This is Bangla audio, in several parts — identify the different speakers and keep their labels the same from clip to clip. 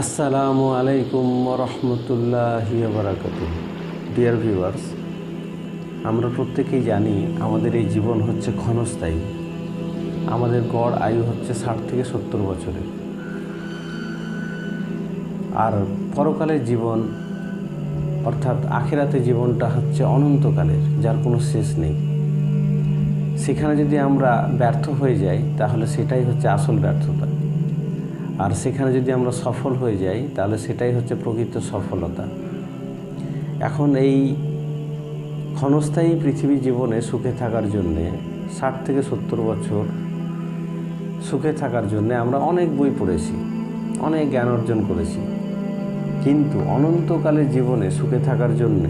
Speaker 1: আসসালামু আলাইকুম রহমতুল্লাহ বারাকাতু ডিয়ার ভিউয়ার্স আমরা প্রত্যেকেই জানি আমাদের এই জীবন হচ্ছে ক্ষণস্থায়ী। আমাদের গড় আয়ু হচ্ছে ষাট থেকে সত্তর বছরের। আর পরকালের জীবন, অর্থাৎ আখেরাতে জীবনটা হচ্ছে অনন্তকালের, যার কোনো শেষ নেই। সেখানে যদি আমরা ব্যর্থ হয়ে যাই, তাহলে সেটাই হচ্ছে আসল ব্যর্থতা। আর সেখানে যদি আমরা সফল হয়ে যাই, তাহলে সেটাই হচ্ছে প্রকৃত সফলতা। এখন এই ক্ষণস্থায়ী পৃথিবী জীবনে সুখে থাকার জন্যে, ষাট থেকে সত্তর বছর সুখে থাকার জন্যে আমরা অনেক বই পড়েছি, অনেক জ্ঞান অর্জন করেছি। কিন্তু অনন্তকালের জীবনে সুখে থাকার জন্যে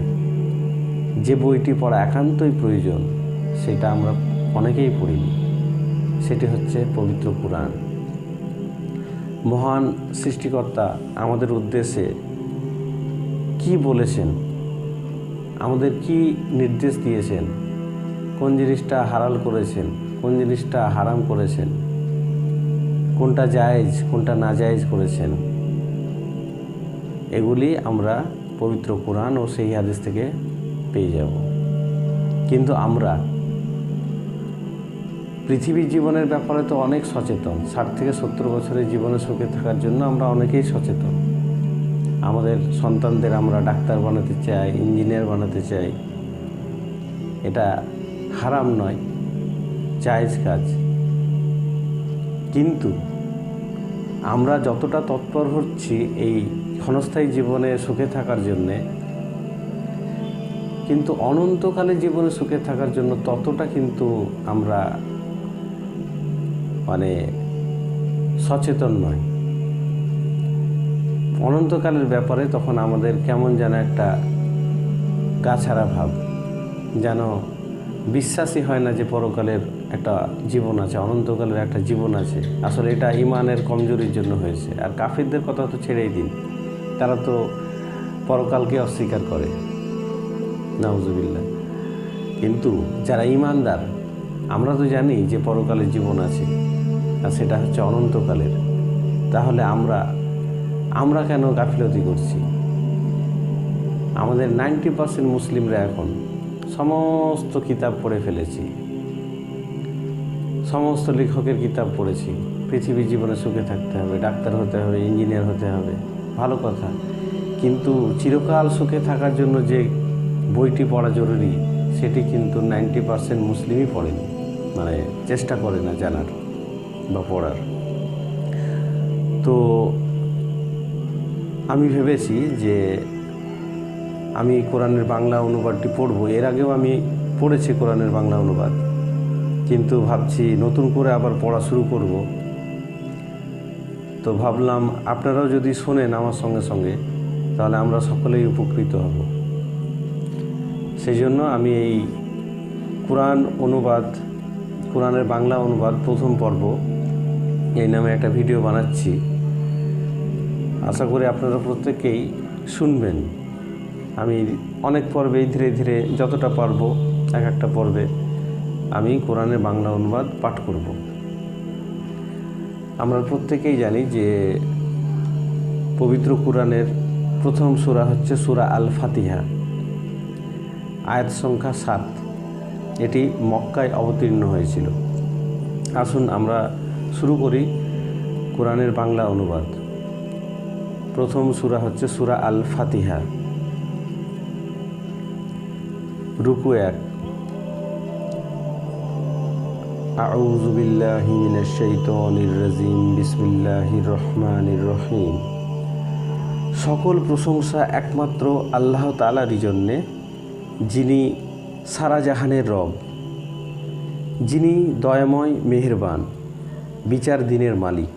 Speaker 1: যে বইটি পড়া একান্তই প্রয়োজন, সেটা আমরা অনেকেই পড়িনি। সেটি হচ্ছে পবিত্র পুরাণ মহান সৃষ্টিকর্তা আমাদের উদ্দেশ্যে কি বলেছেন? আমাদের কি নির্দেশ দিয়েছেন? কোন জিনিসটা হারাল করেছেন? কোন জিনিসটা হারাম করেছেন? কোনটা জায়েজ, কোনটা না জায়েজ করেছেন? এগুলি আমরা পবিত্র কোরআন ও সেই হাদিস থেকে পেয়ে যাব। কিন্তু আমরা পৃথিবীর জীবনের ব্যাপারে তো অনেক সচেতন। ষাট থেকে সত্তর বছরের জীবনে সুখে থাকার জন্য আমরা অনেকেই সচেতন। আমাদের সন্তানদের আমরা ডাক্তার বানাতে চাই, ইঞ্জিনিয়ার বানাতে চাই। এটা হারাম নয়, জায়েজ কাজ। কিন্তু আমরা যতটা তৎপর হচ্ছি এই ক্ষণস্থায়ী জীবনে সুখে থাকার জন্যে, কিন্তু অনন্তকালে জীবনে সুখে থাকার জন্য ততটা কিন্তু আমরা মানে সচেতন নয়। অনন্তকালের ব্যাপারে তখন আমাদের কেমন যেন একটা গাছাড়া ভাব, যেন বিশ্বাসই হয় না যে পরকালের একটা জীবন আছে, অনন্তকালের একটা জীবন আছে। আসলে এটা ইমানের কমজোরির জন্য হয়েছে। আর কাফিরদের কথা তো ছেড়েই দিন। তারা তো পরকালকে অস্বীকার করে। নাউজুবিল্লা কিন্তু যারা ইমানদার, আমরা তো জানি যে পরকালের জীবন আছে। আর সেটা হচ্ছে অনন্তকালের। তাহলে আমরা আমরা কেন গাফিলতি করছি? আমাদের নাইনটি পার্সেন্ট মুসলিমরা এখন সমস্ত কিতাব পড়ে ফেলেছি। সমস্ত লেখকের কিতাব পড়েছি। পৃথিবী জীবনে সুখে থাকতে হবে, ডাক্তার হতে হবে, ইঞ্জিনিয়ার হতে হবে, ভালো কথা। কিন্তু চিরকাল সুখে থাকার জন্য যে বইটি পড়া জরুরি, সেটি কিন্তু নাইনটি পার্সেন্ট মুসলিমই পড়েনি। মানে চেষ্টা করে না জানার। পড়ার। তো আমি ভেবেছি যে আমি কোরআনের বাংলা অনুবাদটি পড়ব। এর আগেও আমি পড়েছি কোরআনের বাংলা অনুবাদ। কিন্তু ভাবছি নতুন করে আবার পড়া শুরু করব। তো ভাবলাম আপনারাও যদি শোনেন আমার সঙ্গে সঙ্গে, তাহলে আমরা সকলেই উপকৃত হব। সেই জন্য আমি এই কোরআন অনুবাদ, কোরআনের বাংলা অনুবাদ প্রথম পর্ব এই নামে একটা ভিডিও বানাচ্ছি। আশা করি আপনারা প্রত্যেকেই শুনবেন। আমি অনেক পর্বেই ধীরে ধীরে যতটা পারব, এক একটা পর্বে আমি কোরআনের বাংলা অনুবাদ পাঠ করব। আমরা প্রত্যেকেই জানি যে পবিত্র কোরআনের প্রথম সূরা হচ্ছে সূরা আল ফাতিহা আয়াত সংখ্যা সাত। এটি মক্কায় অবতীর্ণ হয়েছিল। আসুন আমরা শুরু করি কোরআনের বাংলা অনুবাদ প্রথম সূরা হচ্ছে সূরা আল ফাতিহা রুকু এক أعوذ بالله من الشيطان الرجيم بسم الله الرحمن الرحيم সকল প্রশংসা একমাত্র আল্লাহ তালারই জন্যে যিনি সারা জাহানের রব যিনি দয়াময় মেহেরবান বিচার দিনের মালিক।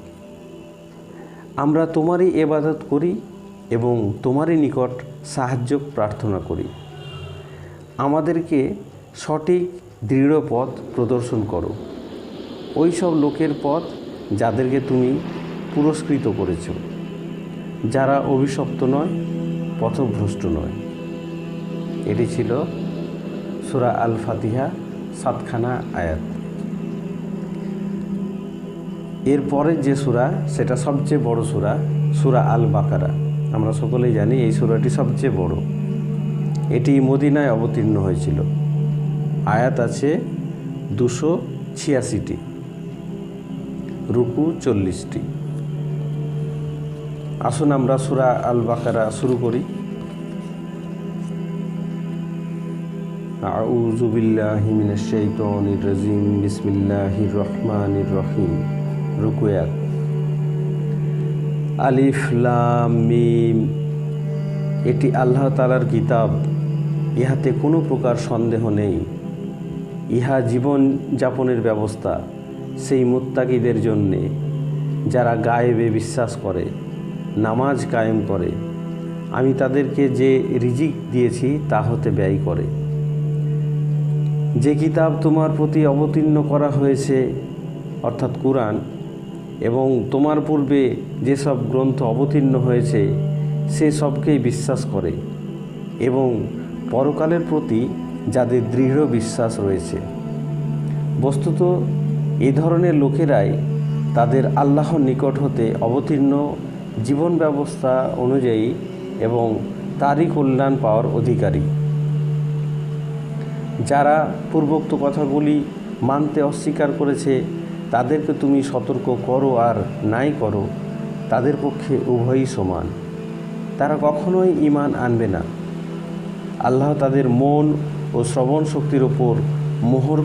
Speaker 1: আমরা তোমারই এবাদত করি এবং তোমারই নিকট সাহায্য প্রার্থনা করি। আমাদেরকে সঠিক, দৃঢ় পথ প্রদর্শন করো। ওই সব লোকের পথ যাদেরকে তুমি পুরস্কৃত করেছ, যারা অভিশপ্ত নয়, পথভ্রষ্ট নয়। এটি ছিল সুরা আল ফাতিহা সাতখানা আয়াত। এরপরের যে সূরা, সেটা সবচেয়ে বড় সূরা সূরা আল বাকারা আমরা সকলেই জানি এই সূরাটি সবচেয়ে বড়। এটি মদিনায় অবতীর্ণ হয়েছিল। আয়াত আছে দুশো ছিয়াশিটি, রুকু চল্লিশটি। আসুন আমরা সূরা আল বাকারা শুরু করি। আউযু বিল্লাহি মিনাশ শাইতানির রাজিম, বিসমিল্লাহির রহমানির রহিম। রুকু এক আলিফ মিম, এটি আল্লাহ তালার কিতাব। ইহাতে কোনো প্রকার সন্দেহ নেই। ইহা জীবন যাপনের ব্যবস্থা সেই মুত্তাকিদের জন্যে, যারা গায়েবে বিশ্বাস করে, নামাজ কায়েম করে। আমি তাদেরকে যে রিজিক দিয়েছি, তা হতে ব্যয় করে। যে কিতাব তোমার প্রতি অবতীর্ণ করা হয়েছে, অর্থাৎ কোরআন এবং তোমার পূর্বে যেসব গ্রন্থ অবতীর্ণ হয়েছে, সে সবকেই বিশ্বাস করে এবং পরকালের প্রতি যাদের দৃঢ় বিশ্বাস রয়েছে। বস্তুত, এ ধরনের লোকেরাই তাদের আল্লাহর নিকট হতে অবতীর্ণ জীবন ব্যবস্থা অনুযায়ী এবং তারই কল্যাণ পাওয়ার অধিকারী। যারা পূর্বোক্ত কথাগুলি মানতে অস্বীকার করেছে তাদেরকে তুমি সতর্ক করো আর নাই করো, তাদের পক্ষে উভয়ই সমান। তারা কখনোই ইমান আনবে না। আল্লাহ তাদের মন ও শ্রবণ শক্তির ওপর মোহর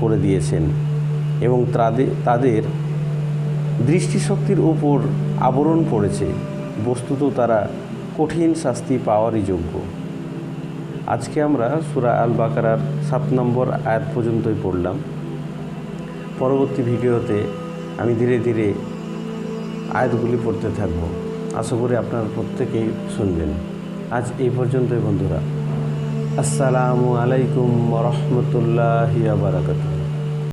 Speaker 1: করে দিয়েছেন এবং তাদের তাদের দৃষ্টিশক্তির ওপর আবরণ পড়েছে। বস্তুত তারা কঠিন শাস্তি পাওয়ারই যোগ্য। আজকে আমরা সুরা আল বাকারার সাত নম্বর আয়াত পর্যন্তই পড়লাম। পরবর্তী ভিডিওতে আমি ধীরে ধীরে আয়াতগুলি পড়তে থাকব। আশা করি আপনার প্রত্যেকেই শুনবেন। আজ এই পর্যন্তই বন্ধুরা। আসসালামু আলাইকুম রহমতুল্লাহ বারাকাতুহ।